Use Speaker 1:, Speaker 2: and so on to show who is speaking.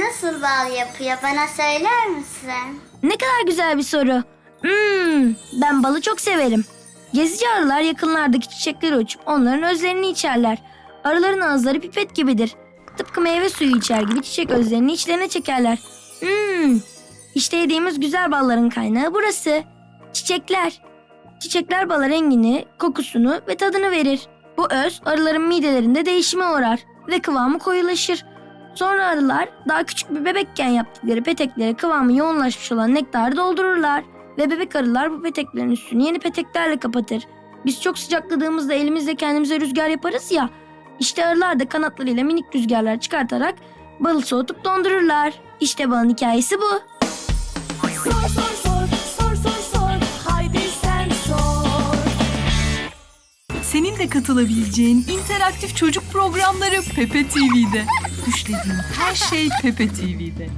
Speaker 1: nasıl bal yapıyor bana söyler misin?
Speaker 2: Ne kadar güzel bir soru. Hmm, ben balı çok severim. Gezici arılar yakınlardaki çiçekleri uçup onların özlerini içerler. Arıların ağızları pipet gibidir. Tıpkı meyve suyu içer gibi çiçek özlerini içlerine çekerler. Hmm, işte yediğimiz güzel balların kaynağı burası. Çiçekler. Çiçekler bala rengini, kokusunu ve tadını verir. Bu öz arıların midelerinde değişime uğrar ve kıvamı koyulaşır. Sonra arılar daha küçük bir bebekken yaptıkları peteklere kıvamı yoğunlaşmış olan nektarı doldururlar. Ve bebek arılar bu peteklerin üstünü yeni peteklerle kapatır. Biz çok sıcakladığımızda elimizle kendimize rüzgar yaparız ya. İşte arılar da kanatlarıyla minik rüzgarlar çıkartarak balı soğutup dondururlar. İşte balın hikayesi bu.
Speaker 3: Sor sor sor, sor sor sor, haydi sen sor.
Speaker 4: Senin de katılabileceğin interaktif çocuk programları Pepe TV'de. Düşlediğin her şey Pepe TV'de.